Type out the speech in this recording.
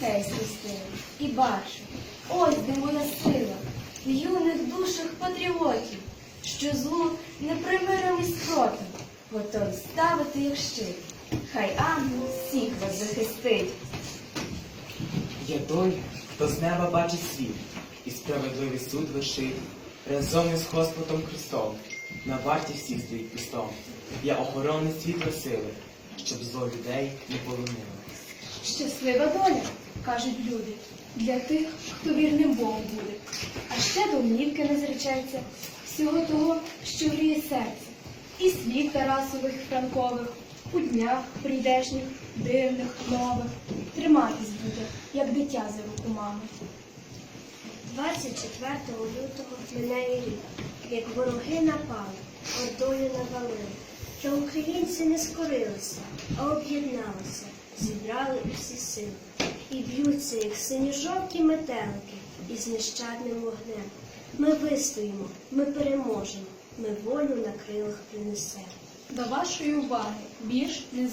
дітей спустили. І бачу, ось де моя сила, в юних душах патріотів, що злу непримирим і спротив, готові ставити як щит. Хай ангел всіх вас захистить. Я той, хто з неба бачить світ, і справедливий суд вершить, разом із Господом Христом, на варті всіх стоїть пістом. Я охоронний світло сили, щоб зло людей не полонило. Щаслива доля, кажуть люди, для тих, хто вірним Богу буде. А ще домівки не зречеться, всього того, що гріє серце, і слів Тарасових Франкових, у днях прийдешніх, дивних, нових. Триматись буде, як дитя за руку мами. 24 лютого минає рік, як вороги напали, ордою навалили. Та українці не скорилися, а об'єдналися, зібрали усі сили. І б'ються, їх сині-жовті метелики, із нещадним вогнем. Ми вистоїмо, ми переможемо, ми волю на крилах принесемо. До вашої уваги більш не